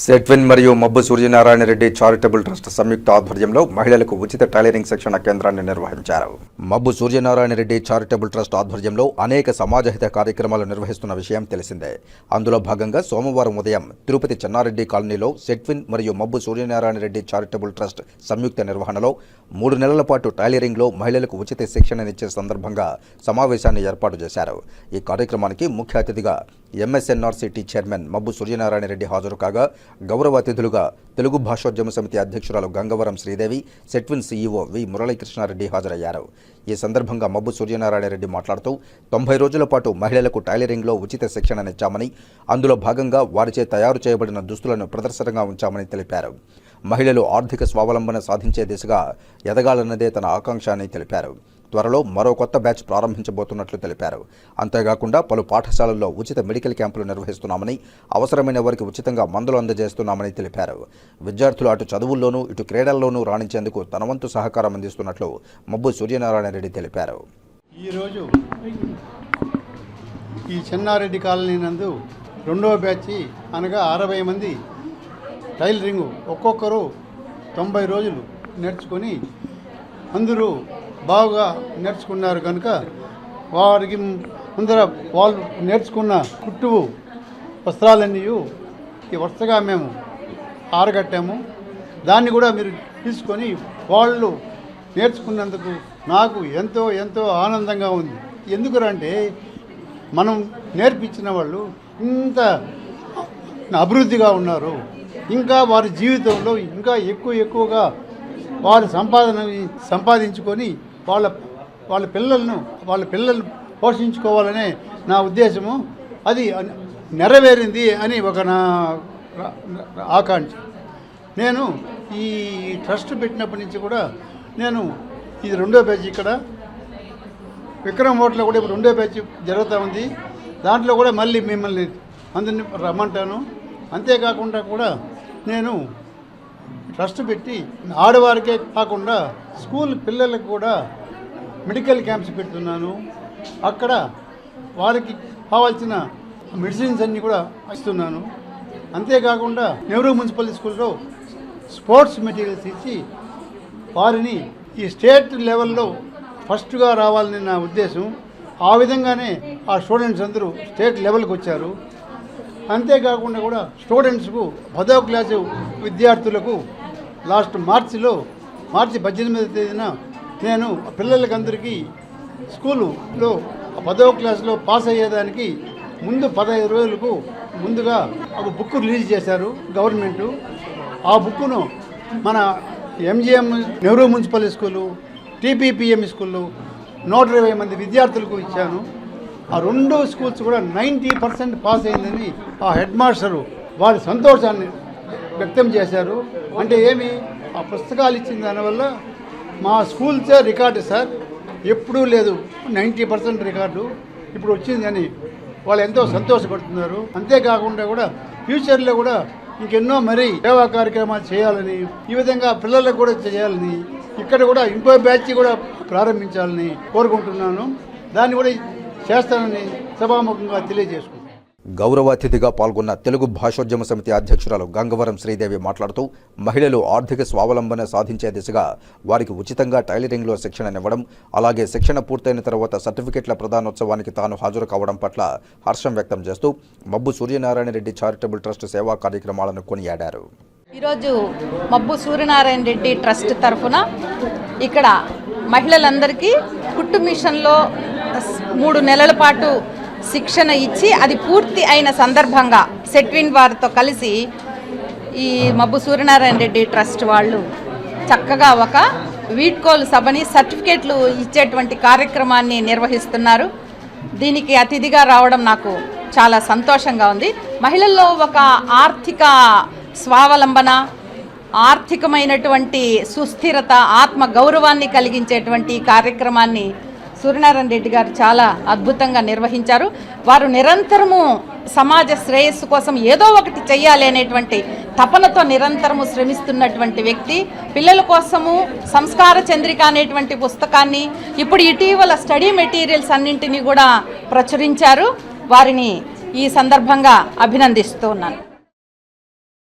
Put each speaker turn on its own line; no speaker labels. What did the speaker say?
సెట్విన్ మరియు Mabbu Suryanarayana Reddy charitable trust సంయుక్త ఆధ్వర్యంలో మహిళలకు ఉచిత టైలరింగ్ శిక్షణ కేంద్రాన్ని నిర్వహించారు. మబ్బు సూర్యనారాయణ రెడ్డి చారిటబుల్ ట్రస్ట్ ఆధ్వర్యంలో అనేక సమాజహిత కార్యక్రమాలు నిర్వహిస్తున్న విషయం తెలిసిందే. అందులో భాగంగా సోమవారం ఉదయం తిరుపతి చెన్నారెడ్డి కాలనీలో సెట్విన్ మరియు మబ్బు సూర్యనారాయణ రెడ్డి చారిటబుల్ ట్రస్ట్ సంయుక్త నిర్వహణలో మూడు నెలల పాటు టైలరింగ్లో మహిళలకు ఉచిత శిక్షణనిచ్చే సందర్భంగా సమావేశాన్ని ఏర్పాటు చేశారు. ఈ కార్యక్రమానికి ముఖ్య అతిథిగా ఎంఎస్ఎన్ఆర్సిటీ చైర్మన్ మబ్బు సూర్యనారాయణ రెడ్డి హాజరు కాగా గౌరవ అతిథులుగా తెలుగు భాషోద్యమ సమితి అధ్యక్షురాలు గంగవరం శ్రీదేవి సెట్విన్ సీఈఓ వి మురళీకృష్ణారెడ్డి హాజరయ్యారు. ఈ సందర్భంగా మబ్బు సూర్యనారాయణ రెడ్డి మాట్లాడుతూ తొంభై రోజుల పాటు మహిళలకు టైలరింగ్లో ఉచిత శిక్షణనిచ్చామని అందులో భాగంగా వారిచే తయారు చేయబడిన దుస్తులను ప్రదర్శనగా ఉంచామని తెలిపారు. మహిళలు ఆర్థిక స్వావలంబన సాధించే దిశగా ఎదగాలన్నదే తన ఆకాంక్ష అని తెలిపారు. త్వరలో మరో కొత్త బ్యాచ్ ప్రారంభించబోతున్నట్లు తెలిపారు. అంతేకాకుండా పలు పాఠశాలల్లో ఉచిత మెడికల్ క్యాంపులు నిర్వహిస్తున్నామని అవసరమైన వారికి ఉచితంగా మందులు అందజేస్తున్నామని తెలిపారు. విద్యార్థులు అటు చదువుల్లోనూ ఇటు క్రీడల్లోనూ రాణించేందుకు తన వంతు సహకారం అందిస్తున్నట్లు మబ్బు సూర్యనారాయణ రెడ్డి తెలిపారు.
ఈరోజు ఈ చెన్నారెడ్డి కాలనీ నందు రెండవ బ్యాచ్ అనగా అరవై మంది టైలరింగ్ ఒక్కొక్కరు తొంభై రోజులు నేర్చుకొని అందరూ బాగా నేర్చుకున్నారు కనుక వారికి ముందర వాళ్ళు నేర్చుకున్న కుట్టు వస్త్రాలన్నీ ఈ వరుసగా మేము ఆరగట్టాము. దాన్ని కూడా మీరు తీసుకొని వాళ్ళు నేర్చుకున్నందుకు నాకు ఎంతో ఎంతో ఆనందంగా ఉంది. ఎందుకురంటే మనం నేర్పించిన వాళ్ళు ఇంత అభివృద్ధిగా ఉన్నారు. ఇంకా వారి జీవితంలో ఇంకా ఎక్కువ ఎక్కువగా వారి సంపాదన సంపాదించుకొని వాళ్ళ వాళ్ళ పిల్లలను వాళ్ళ పిల్లలు పోషించుకోవాలనే నా ఉద్దేశము. అది నెరవేరింది అని ఒక నా ఆకాంక్ష. నేను ఈ ట్రస్ట్ పెట్టినప్పటి నుంచి కూడా నేను ఇది రెండో పేజీ ఇక్కడ. విక్రమ్ హోటల్లో కూడా ఇప్పుడు రెండో బ్యాచ్ జరుగుతూ ఉంది. దాంట్లో కూడా మళ్ళీ మిమ్మల్ని అందరిని రమ్మంటాను. అంతేకాకుండా కూడా నేను ట్రస్ట్ పెట్టి ఆడవారికే కాకుండా స్కూల్ పిల్లలకు కూడా మెడికల్ క్యాంప్స్ పెడుతున్నాను. అక్కడ వారికి కావాల్సిన మెడిసిన్స్ అన్నీ కూడా ఇస్తున్నాను. అంతేకాకుండా నెహ్రూ మున్సిపల్ స్కూల్లో స్పోర్ట్స్ మెటీరియల్స్ ఇచ్చి వారిని ఈ స్టేట్ లెవెల్లో ఫస్ట్గా రావాలని నా ఉద్దేశం. ఆ విధంగానే ఆ స్టూడెంట్స్ అందరూ స్టేట్ లెవెల్కి వచ్చారు. అంతేకాకుండా కూడా స్టూడెంట్స్కు పదవ క్లాసు విద్యార్థులకు లాస్ట్ మార్చిలో మార్చి పద్దెనిమిదో తేదీన నేను పిల్లలకందరికీ స్కూలులో పదవ క్లాస్లో పాస్ అయ్యేదానికి ముందు పదహైదు రోజులకు ముందుగా ఒక బుక్ రిలీజ్ చేశారు గవర్నమెంటు. ఆ బుక్కును మన MGM Nehru municipal school TPPM స్కూళ్ళు నూట ఇరవై మంది విద్యార్థులకు ఇచ్చాను. ఆ రెండు స్కూల్స్ కూడా నైంటీ పర్సెంట్ పాస్ అయిందని ఆ హెడ్ మాస్టరు వారి సంతోషాన్ని వ్యక్తం చేశారు. అంటే ఏమి? ఆ పుస్తకాలు ఇచ్చిన దానివల్ల మా స్కూల్సే రికార్డు సార్. ఎప్పుడూ లేదు. Ninety percent record. ఇప్పుడు వచ్చింది అని వాళ్ళు ఎంతో సంతోషపడుతున్నారు. అంతేకాకుండా కూడా ఫ్యూచర్లో కూడా ఇంకెన్నో మరి సేవా కార్యక్రమాలు చేయాలని ఈ విధంగా పిల్లలకు కూడా చేయాలని ఇక్కడ కూడా ఇంకో బ్యాచ్ కూడా ప్రారంభించాలని కోరుకుంటున్నాను. దాన్ని కూడా చేస్తానని సభాముఖంగా తెలియజేసుకుంటాను
గౌరవ అతిథిగా పాల్గొన్న తెలుగు భాషోద్యమ సమితి అధ్యక్షురాలు గంగవరం శ్రీదేవి మాట్లాడుతూ మహిళలు ఆర్థిక స్వావలంబన సాధించే దిశగా వారికి ఉచితంగా టైలరింగ్లో శిక్షణనివ్వడం అలాగే శిక్షణ పూర్తయిన తర్వాత సర్టిఫికెట్ల ప్రదానోత్సవానికి తాను హాజరు కావడం పట్ల హర్షం వ్యక్తం చేస్తూ మబ్బు సూర్యనారాయణ రెడ్డి చారిటబుల్ ట్రస్ట్ సేవా కార్యక్రమాలను కొనియాడారు.
ఈరోజు మబ్బు సూర్యనారాయణ రెడ్డి ట్రస్ట్ తరఫున ఇక్కడ మహిళలందరికీ కుట్టు మిషన్లో మూడు నెలల పాటు శిక్షణ ఇచ్చి అది పూర్తి అయిన సందర్భంగా సెట్విన్ వారితో కలిసి ఈ మబ్బు సూర్యనారాయణ రెడ్డి ట్రస్ట్ వాళ్ళు చక్కగా ఒక వీడ్కోలు సభని సర్టిఫికేట్లు ఇచ్చేటువంటి కార్యక్రమాన్ని నిర్వహిస్తున్నారు. దీనికి అతిథిగా రావడం నాకు చాలా సంతోషంగా ఉంది. మహిళల్లో ఒక ఆర్థిక స్వావలంబన ఆర్థికమైనటువంటి సుస్థిరత ఆత్మ గౌరవాన్ని కలిగించేటువంటి కార్యక్రమాన్ని సూర్యనారాయణ రెడ్డి గారు చాలా అద్భుతంగా నిర్వహించారు. వారు నిరంతరము సమాజ శ్రేయస్సు కోసం ఏదో ఒకటి చెయ్యాలి అనేటువంటి తపనతో నిరంతరము శ్రమిస్తున్నటువంటి వ్యక్తి. పిల్లల కోసము సంస్కార చంద్రిక అనేటువంటి పుస్తకాన్ని ఇప్పుడు ఇటీవల స్టడీ మెటీరియల్స్ అన్నింటినీ కూడా ప్రచురించారు. వారిని ఈ సందర్భంగా అభినందిస్తూ ఉన్నాను.